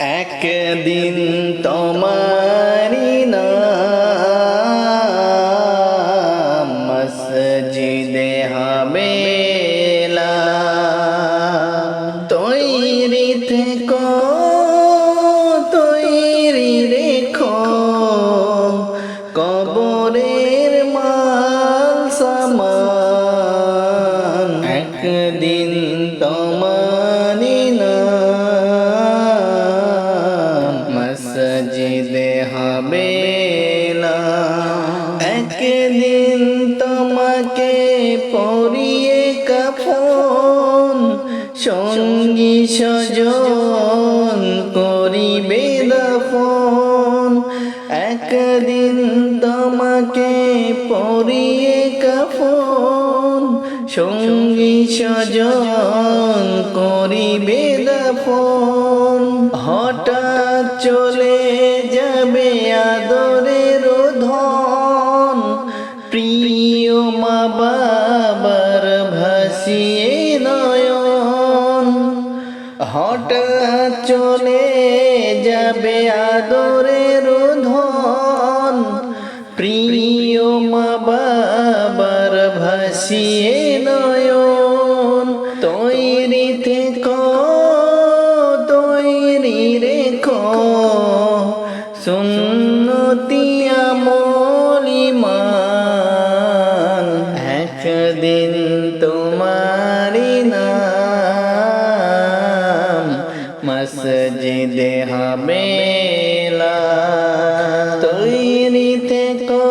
একদিন তোমারি মসজিদে হাবেলা তৈরি থেকো তৈরি রেখো। কবরের মাল সামান। একদিন হাবেলা একদিন তোমাকে পরিয়ে কাফন, সঙ্গী সজন করিবে দাফন। একদিন তোমাকে পরিয়ে কাফন, সঙ্গী সজন করিবে দাফন। হঠাৎ চলে প্রিয় মা বাবার ভাসিয়ে নয়ন। হঠাৎ চলে যাবে আদরের ধন প্রিয় মা বাবার ভাসিয়ে নয়ন। তৈরি থেকো, তৈরি রেখো। সুন্নতি আমলিমান একদিন তোমারি নাম মসজিদে হবে তৈরি থেকো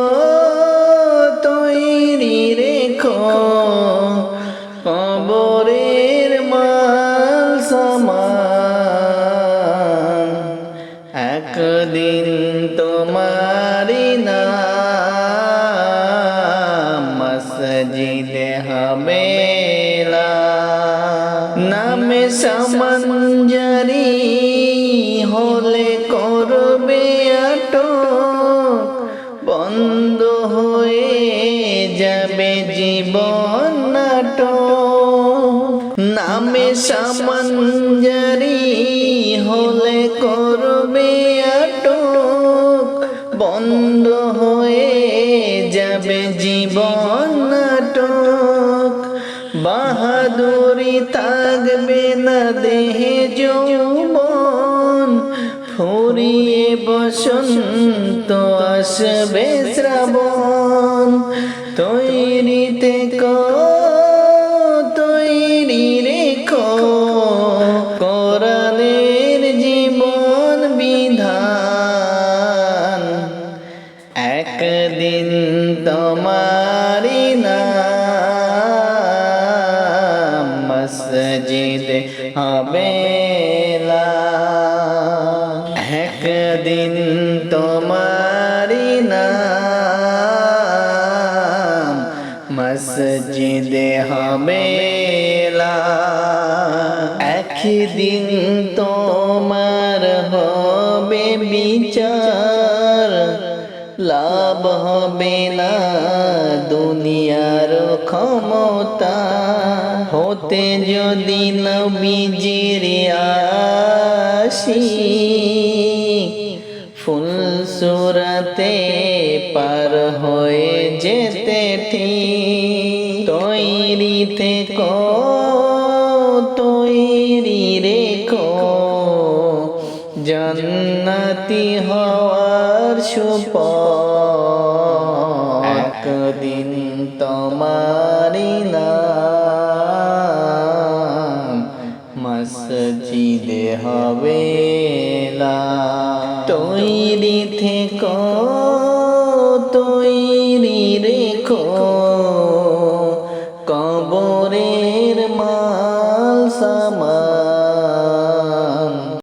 জীবন নামে সামঞ্জরি হলে করবে আটক। বন্ধ হয়ে যাবে জীবন নাটক। বাহাদুরি থাকবে না দেহে যৌবন। ফুরিয়ে বসন্ত আসবে শ্রাবণ। তৈরি তোমারি নাম মসজিদ হবেলা একদিন তোমারি নাম মসজিদ হবেলা একদিন তোমার হবে বিচার। লাভ হবে না। দুনিয়ার ক্ষমতা হতে যদি নবীজির আসি, ফুল সুরতে পার হয়ে যেতে ঠিক। তৈরি থেকো, তৈরি রেখো। জান্নাতি হওয়ার সুপ একদিন তোমারি নাম। মসজিদে হবেলা তৈরি থেকো তৈরি রেখো।